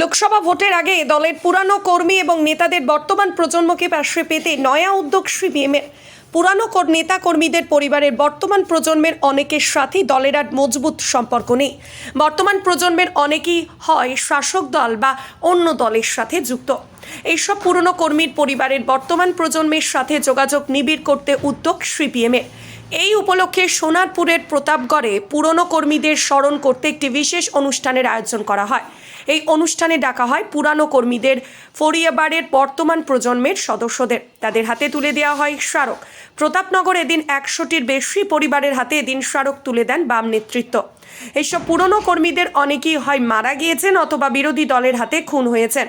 লোকসভা ভোটের আগে দলের পুরানো কর্মী এবং নেতাদের বর্তমান প্রজন্মকে পাশে পেতে নয়া উদ্যোগ সিপিএমের পুরানো নেতা কর্মীদের পরিবারের বর্তমান প্রজন্মের অনেকের সাথেই দলের আর মজবুত সম্পর্ক নেই। বর্তমান প্রজন্মের অনেকেই হয় শাসক দল বা অন্য দলের সাথে যুক্ত। এইসব পুরনো কর্মীর পরিবারের বর্তমান প্রজন্মের সাথে যোগাযোগ নিবিড় করতে উদ্যোগ সিপিএমের এই উপলক্ষে সোনারপুরের প্রতাপগড়ে পুরনো কর্মীদের স্মরণ করতে একটি বিশেষ অনুষ্ঠানের আয়োজন করা হয়। এই অনুষ্ঠানে ডাকা হয় পুরানো কর্মীদের ফরিয়াবাড়ের বর্তমান প্রজন্মের সদস্যদের। তাদের হাতে তুলে দেওয়া হয় স্মারক। প্রতাপনগর এদিন একশোটির বেশি পরিবারের হাতে এদিন স্মারক তুলে দেন বাম নেতৃত্ব। এইসব পুরনো কর্মীদের অনেকেই হয় মারা গিয়েছেন অথবা বিরোধী দলের হাতে খুন হয়েছেন।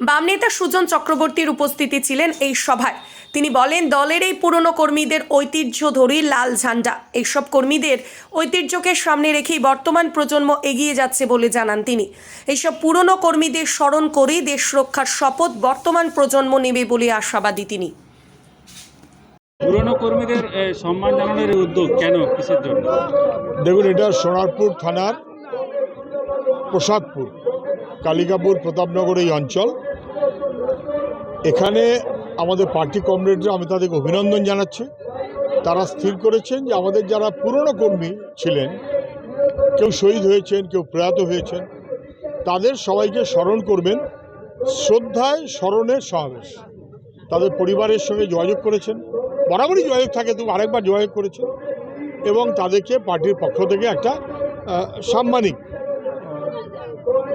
বাম নেতা সুজন চক্রবর্তীর উপস্থিতি ছিলেন এই সভায়। তিনি বলেন দলের এই পুরনো কর্মীদের ঐতিহ্য ধরেই লাল ঝান্ডা। এইসব কর্মীদের ঐতিহ্যকে সামনে রেখেই বর্তমান প্রজন্ম এগিয়ে যাচ্ছে বলে জানান তিনি। এইসব পুরনো কর্মীদের স্মরণ করেই দেশ রক্ষার শপথ বর্তমান প্রজন্ম নেবে বলে আশাবাদী তিনি। পুরনো কর্মীদের সম্মান জানানোর উদ্যোগ কেন কিসের জন্য? দেখুন এটা সোনারপুর থানার প্রসাদপুর কালিকাপুর প্রতাপনগর এই অঞ্চল। এখানে আমাদের পার্টি কমরেডরা, আমি তাদেরকে অভিনন্দন জানাচ্ছি। তারা স্থির করেছেন যে আমাদের যারা পুরনো কর্মী ছিলেন, কেউ শহীদ হয়েছেন, কেউ প্রয়াত হয়েছেন, তাদের সবাইকে স্মরণ করবেন শ্রদ্ধায় স্মরণের সমাবেশ। তাদের পরিবারের সঙ্গে যোগাযোগ করেছেন। বরাবরই যোগাযোগ থাকে, তবু আরেকবার যোগাযোগ করেছেন এবং তাদেরকে পার্টির পক্ষ থেকে একটা সাম্মানিক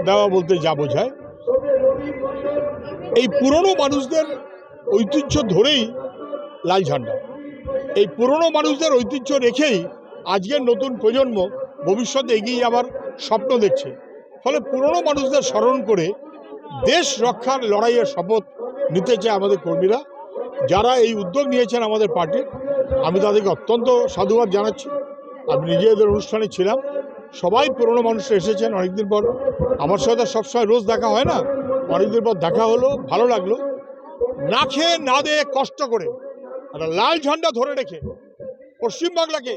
দেওয়া বলতে যা বোঝায়। এই পুরনো মানুষদের ঐতিহ্য ধরেই লাল ঝান্ডা। এই পুরনো মানুষদের ঐতিহ্য রেখেই আজকের নতুন প্রজন্ম ভবিষ্যতে এগিয়ে যাবার স্বপ্ন দেখছে। ফলে পুরনো মানুষদের স্মরণ করে দেশ রক্ষার লড়াইয়ের শপথ নিতে চায় আমাদের কর্মীরা। যারা এই উদ্যোগ নিয়েছেন আমাদের পার্টির, আমি তাদেরকে অত্যন্ত সাধুবাদ জানাচ্ছি। আমি নিজেদের অনুষ্ঠানে ছিলাম। সবাই পুরনো মানুষরা এসেছেন অনেকদিন পর। আমার সাথে সবসময় রোজ দেখা হয় না? অনেকদিন পর দেখা হলো, ভালো লাগল। না খেয়ে না দেয়ে কষ্ট করে একটা লাল ঝান্ডা ধরে রেখে পশ্চিমবাংলাকে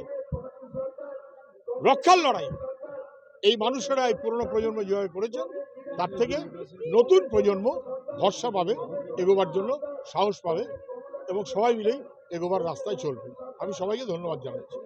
রক্ষার লড়াই। এই মানুষেরা এই পুরনো প্রজন্ম যেভাবে করেছে তার থেকে নতুন প্রজন্ম ভরসা পাবে, এগোবার জন্য সাহস পাবে এবং সবাই মিলেই এগোবার রাস্তায় চলবে। আমি সবাইকে ধন্যবাদ জানাচ্ছি।